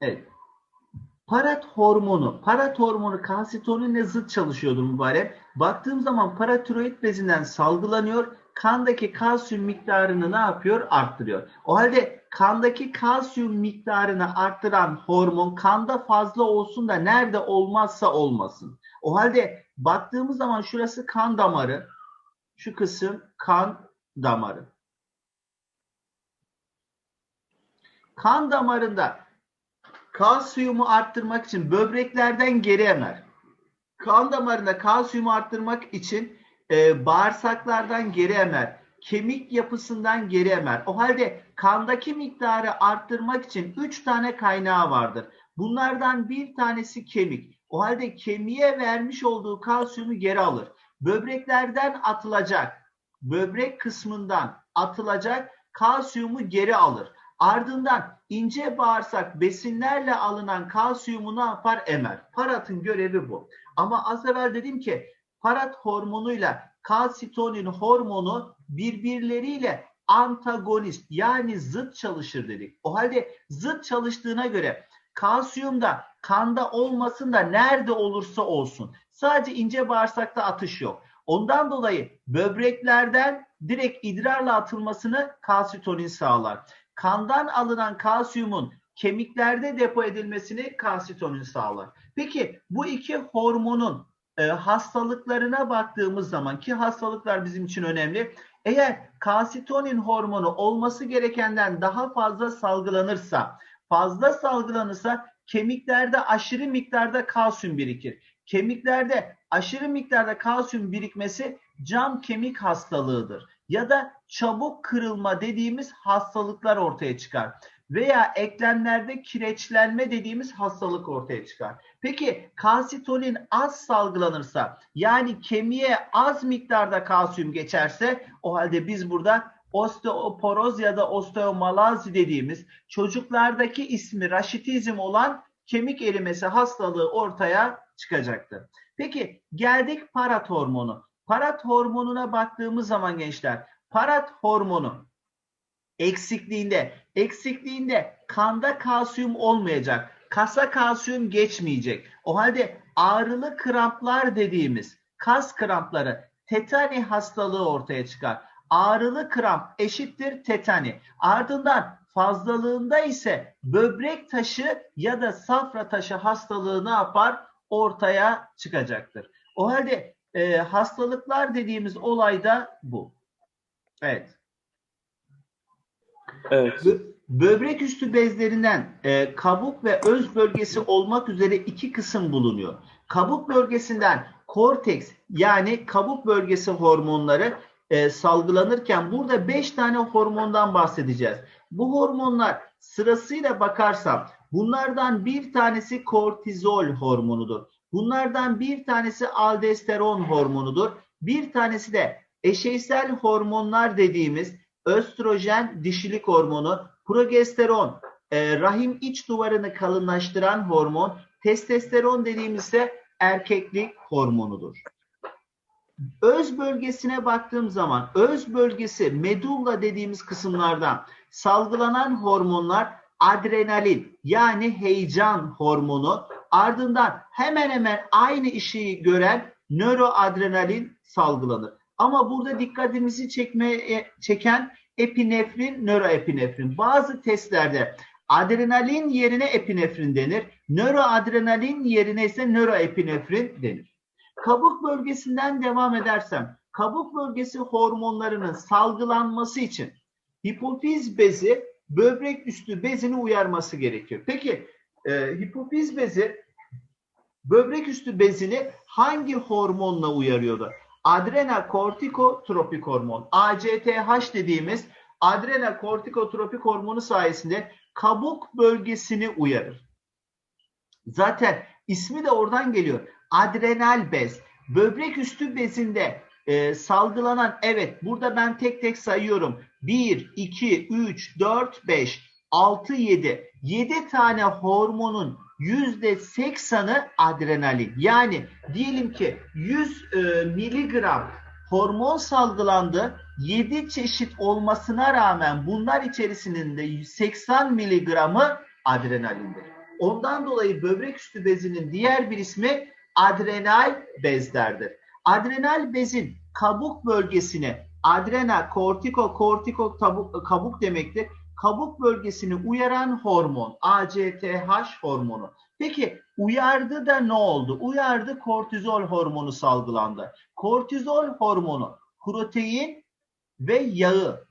Evet. Parat hormonu, parat hormonu kalsitoninle zıt çalışıyordur mübarek. Baktığım zaman paratiroid bezinden salgılanıyor. Kandaki kalsiyum miktarını ne yapıyor? Arttırıyor. O halde kandaki kalsiyum miktarını arttıran hormon kanda fazla olsun da nerede olmazsa olmasın. O halde baktığımız zaman şurası kan damarı. Şu kısım kan damarı. Kan damarında kalsiyumu arttırmak için böbreklerden geri emer. Kan damarında kalsiyumu arttırmak için e, bağırsaklardan geri emer. Kemik yapısından geri emer. O halde kandaki miktarı arttırmak için 3 tane kaynağı vardır. Bunlardan bir tanesi kemik. O halde kemiğe vermiş olduğu kalsiyumu geri alır. Böbreklerden atılacak, böbrek kısmından atılacak kalsiyumu geri alır. Ardından ince bağırsak besinlerle alınan kalsiyumu ne yapar? Emer. Paratın görevi bu. Ama az evvel dedim ki parat hormonuyla kalsitonin hormonu birbirleriyle antagonist yani zıt çalışır dedik. O halde zıt çalıştığına göre kalsiyum da kanda olmasın da nerede olursa olsun. Sadece ince bağırsakta atış yok. Ondan dolayı böbreklerden direkt idrarla atılmasını kalsitonin sağlar kandan alınan kalsiyumun kemiklerde depo edilmesini kalsitonin sağlar. Peki bu iki hormonun e, hastalıklarına baktığımız zaman ki hastalıklar bizim için önemli. Eğer kalsitonin hormonu olması gerekenden daha fazla salgılanırsa, fazla salgılanırsa kemiklerde aşırı miktarda kalsiyum birikir. Kemiklerde aşırı miktarda kalsiyum birikmesi cam kemik hastalığıdır ya da çabuk kırılma dediğimiz hastalıklar ortaya çıkar. Veya eklemlerde kireçlenme dediğimiz hastalık ortaya çıkar. Peki kalsitonin az salgılanırsa yani kemiğe az miktarda kalsiyum geçerse o halde biz burada osteoporoz ya da osteomalazi dediğimiz çocuklardaki ismi raşitizm olan kemik erimesi hastalığı ortaya çıkacaktır. Peki geldik parat hormonu. Parat hormonuna baktığımız zaman gençler, parat hormonu eksikliğinde, eksikliğinde kanda kalsiyum olmayacak. Kasa kalsiyum geçmeyecek. O halde ağrılı kramplar dediğimiz kas krampları, tetani hastalığı ortaya çıkar. Ağrılı kramp eşittir tetani. Ardından fazlalığında ise böbrek taşı ya da safra taşı hastalığı ne yapar? Ortaya çıkacaktır. O halde e, hastalıklar dediğimiz olay da bu. Evet. Evet. Böbrek üstü bezlerinden e, kabuk ve öz bölgesi olmak üzere iki kısım bulunuyor. Kabuk bölgesinden korteks yani kabuk bölgesi hormonları e, salgılanırken burada beş tane hormondan bahsedeceğiz. Bu hormonlar sırasıyla bakarsam bunlardan bir tanesi kortizol hormonudur. Bunlardan bir tanesi aldosteron hormonudur. Bir tanesi de eşeysel hormonlar dediğimiz östrojen dişilik hormonu, progesteron e, rahim iç duvarını kalınlaştıran hormon, testosteron dediğimiz ise erkeklik hormonudur. Öz bölgesine baktığım zaman öz bölgesi medulla dediğimiz kısımlardan salgılanan hormonlar adrenalin yani heyecan hormonu ardından hemen hemen aynı işi gören nöroadrenalin salgılanır. Ama burada dikkatimizi çekmeye çeken epinefrin, nöroepinefrin. Bazı testlerde adrenalin yerine epinefrin denir. Nöroadrenalin yerine ise nöroepinefrin denir. Kabuk bölgesinden devam edersem, kabuk bölgesi hormonlarının salgılanması için hipofiz bezi böbrek üstü bezini uyarması gerekiyor. Peki e, hipofiz bezi böbrek üstü bezini hangi hormonla uyarıyordu? Adrenal kortikotropik hormon, ACTH dediğimiz adrenal kortikotropik hormonu sayesinde kabuk bölgesini uyarır. Zaten ismi de oradan geliyor. Adrenal bez. Böbrek üstü bezinde e, salgılanan evet burada ben tek tek sayıyorum. 1, 2, 3, 4, 5, 6, 7. 7 tane hormonun %80'ı adrenalin. Yani diyelim ki 100 e, miligram hormon salgılandı. 7 çeşit olmasına rağmen bunlar içerisinde 80 miligramı adrenalindir. Ondan dolayı böbrek üstü bezinin diğer bir ismi adrenal bezlerdir. Adrenal bezin kabuk bölgesine adrenal, kortiko, kortiko tabuk, kabuk demektir. Kabuk bölgesini uyaran hormon ACTH hormonu. Peki uyardı da ne oldu? Uyardı kortizol hormonu salgılandı. Kortizol hormonu protein ve yağı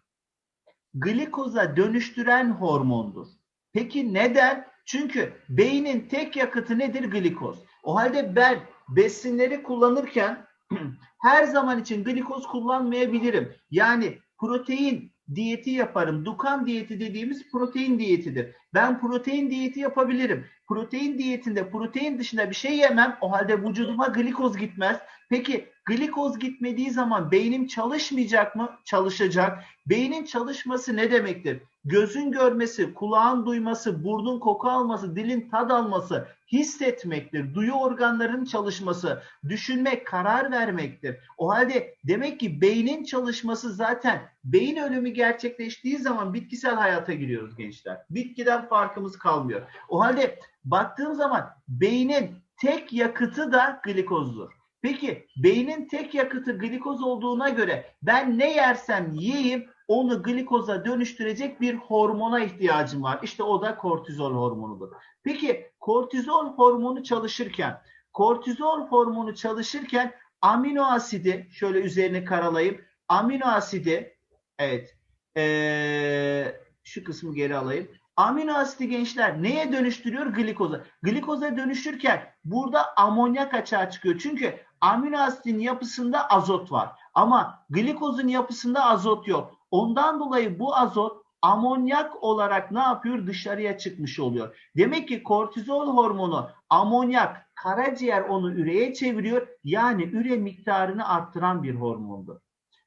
glikoza dönüştüren hormondur. Peki neden? Çünkü beynin tek yakıtı nedir? Glikoz. O halde ben besinleri kullanırken her zaman için glikoz kullanmayabilirim. Yani protein diyeti yaparım. Dukan diyeti dediğimiz protein diyetidir. Ben protein diyeti yapabilirim. Protein diyetinde protein dışında bir şey yemem. O halde vücuduma glikoz gitmez. Peki glikoz gitmediği zaman beynim çalışmayacak mı? Çalışacak. Beynin çalışması ne demektir? Gözün görmesi, kulağın duyması, burnun koku alması, dilin tad alması, hissetmektir. Duyu organlarının çalışması, düşünmek, karar vermektir. O halde demek ki beynin çalışması zaten beyin ölümü gerçekleştiği zaman bitkisel hayata giriyoruz gençler. Bitkiden farkımız kalmıyor. O halde baktığım zaman beynin tek yakıtı da glikozdur. Peki beynin tek yakıtı glikoz olduğuna göre ben ne yersem yiyeyim onu glikoza dönüştürecek bir hormona ihtiyacım var. İşte o da kortizol hormonudur. Peki kortizol hormonu çalışırken kortizol hormonu çalışırken amino asidi şöyle üzerine karalayıp amino asidi evet ee, şu kısmı geri alayım. Amino asidi gençler neye dönüştürüyor? Glikoza. Glikoza dönüşürken burada amonyak açığa çıkıyor. Çünkü amino asidin yapısında azot var. Ama glikozun yapısında azot yok. Ondan dolayı bu azot amonyak olarak ne yapıyor? Dışarıya çıkmış oluyor. Demek ki kortizol hormonu amonyak, karaciğer onu üreye çeviriyor. Yani üre miktarını arttıran bir hormondur.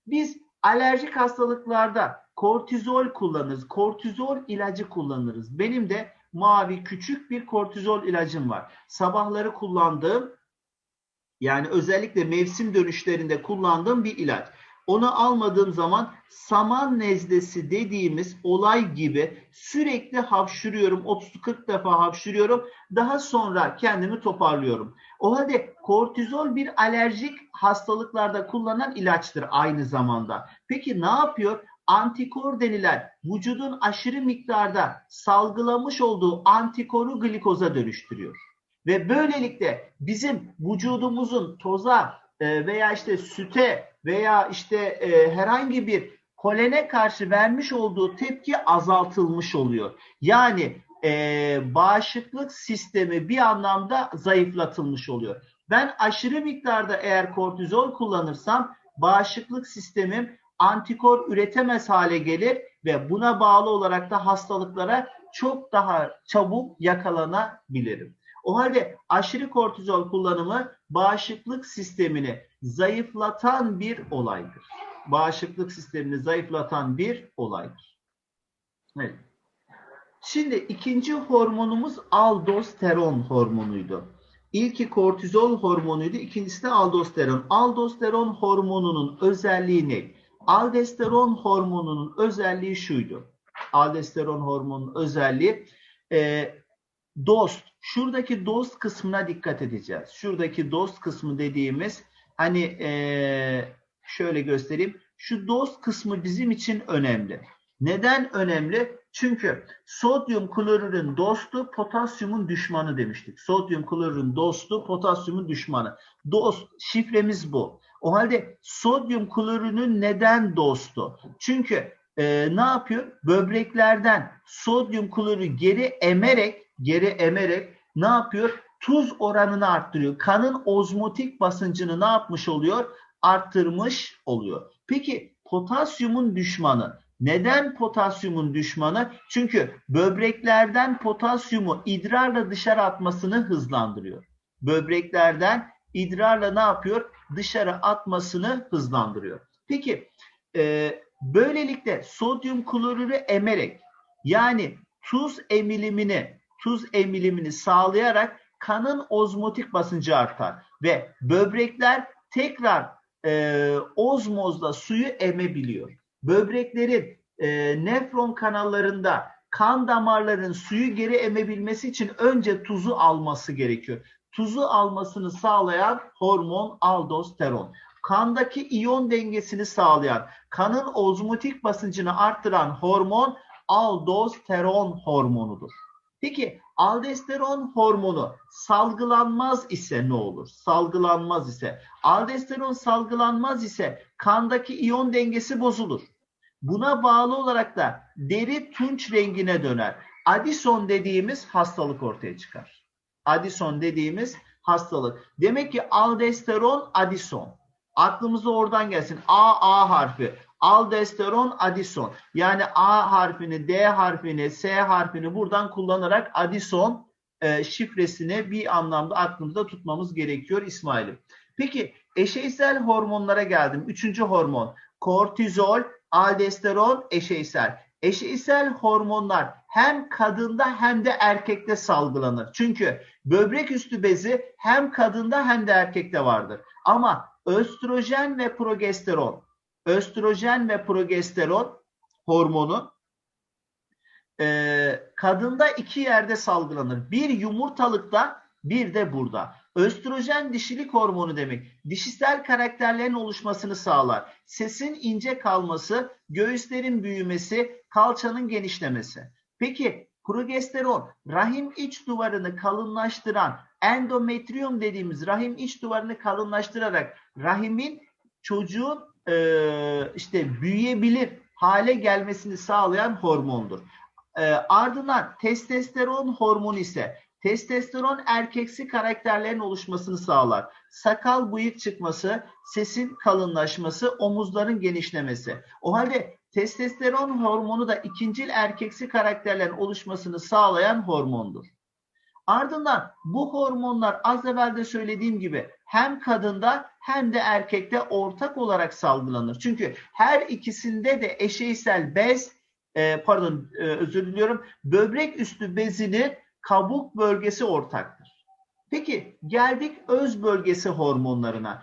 Biz alerjik hastalıklarda kortizol kullanırız. Kortizol ilacı kullanırız. Benim de mavi küçük bir kortizol ilacım var. Sabahları kullandığım yani özellikle mevsim dönüşlerinde kullandığım bir ilaç. Onu almadığım zaman saman nezlesi dediğimiz olay gibi sürekli hapşırıyorum. 30-40 defa hapşırıyorum. Daha sonra kendimi toparlıyorum. O halde kortizol bir alerjik hastalıklarda kullanılan ilaçtır aynı zamanda. Peki ne yapıyor? Antikor denilen vücudun aşırı miktarda salgılamış olduğu antikoru glikoza dönüştürüyor. Ve böylelikle bizim vücudumuzun toza e, veya işte süte veya işte e, herhangi bir kolene karşı vermiş olduğu tepki azaltılmış oluyor. Yani e, bağışıklık sistemi bir anlamda zayıflatılmış oluyor. Ben aşırı miktarda eğer kortizol kullanırsam bağışıklık sistemim antikor üretemez hale gelir ve buna bağlı olarak da hastalıklara çok daha çabuk yakalanabilirim. O halde aşırı kortizol kullanımı bağışıklık sistemini zayıflatan bir olaydır. Bağışıklık sistemini zayıflatan bir olaydır. Evet. Şimdi ikinci hormonumuz aldosteron hormonuydu. İlki kortizol hormonuydu, ikincisi de aldosteron. Aldosteron hormonunun özelliği ne? Aldosteron hormonunun özelliği şuydu. Aldosteron hormonunun özelliği e, dost. Şuradaki dost kısmına dikkat edeceğiz. Şuradaki dost kısmı dediğimiz hani e, şöyle göstereyim. Şu dost kısmı bizim için önemli. Neden önemli? Çünkü sodyum klorürün dostu potasyumun düşmanı demiştik. Sodyum klorürün dostu potasyumun düşmanı. Dost şifremiz bu. O halde sodyum klorürünün neden dostu? Çünkü e, ne yapıyor? Böbreklerden sodyum klorürü geri emerek geri emerek ne yapıyor? Tuz oranını arttırıyor. Kanın ozmotik basıncını ne yapmış oluyor? Arttırmış oluyor. Peki potasyumun düşmanı. Neden potasyumun düşmanı? Çünkü böbreklerden potasyumu idrarla dışarı atmasını hızlandırıyor. Böbreklerden idrarla ne yapıyor? Dışarı atmasını hızlandırıyor. Peki e, böylelikle sodyum klorürü emerek yani tuz emilimini tuz emilimini sağlayarak kanın ozmotik basıncı artar ve böbrekler tekrar e, ozmozla suyu emebiliyor. Böbreklerin e, nefron kanallarında kan damarların suyu geri emebilmesi için önce tuzu alması gerekiyor. Tuzu almasını sağlayan hormon aldosteron. Kandaki iyon dengesini sağlayan, kanın ozmotik basıncını arttıran hormon aldosteron hormonudur. Peki aldosteron hormonu salgılanmaz ise ne olur? Salgılanmaz ise. Aldosteron salgılanmaz ise kandaki iyon dengesi bozulur. Buna bağlı olarak da deri tunç rengine döner. Addison dediğimiz hastalık ortaya çıkar. Addison dediğimiz hastalık. Demek ki aldosteron Addison. Aklımıza oradan gelsin. A A harfi. Aldosteron Addison. Yani A harfini, D harfini, S harfini buradan kullanarak Addison e, şifresini bir anlamda aklımızda tutmamız gerekiyor İsmail'im. Peki eşeysel hormonlara geldim. Üçüncü hormon. Kortizol, aldosteron, eşeysel. Eşeysel hormonlar hem kadında hem de erkekte salgılanır. Çünkü böbrek üstü bezi hem kadında hem de erkekte vardır. Ama östrojen ve progesteron, östrojen ve progesteron hormonu e, kadında iki yerde salgılanır. Bir yumurtalıkta bir de burada. Östrojen dişilik hormonu demek. Dişisel karakterlerin oluşmasını sağlar. Sesin ince kalması, göğüslerin büyümesi, kalçanın genişlemesi. Peki progesteron rahim iç duvarını kalınlaştıran endometrium dediğimiz rahim iç duvarını kalınlaştırarak rahimin çocuğun e, işte büyüyebilir hale gelmesini sağlayan hormondur. E, ardından testosteron hormonu ise testosteron erkeksi karakterlerin oluşmasını sağlar. Sakal bıyık çıkması, sesin kalınlaşması, omuzların genişlemesi. O halde testosteron hormonu da ikincil erkeksi karakterlerin oluşmasını sağlayan hormondur. Ardından bu hormonlar az evvel de söylediğim gibi hem kadında hem de erkekte ortak olarak salgılanır. Çünkü her ikisinde de eşeysel bez, e, pardon e, özür diliyorum, böbrek üstü bezinin kabuk bölgesi ortaktır. Peki geldik öz bölgesi hormonlarına.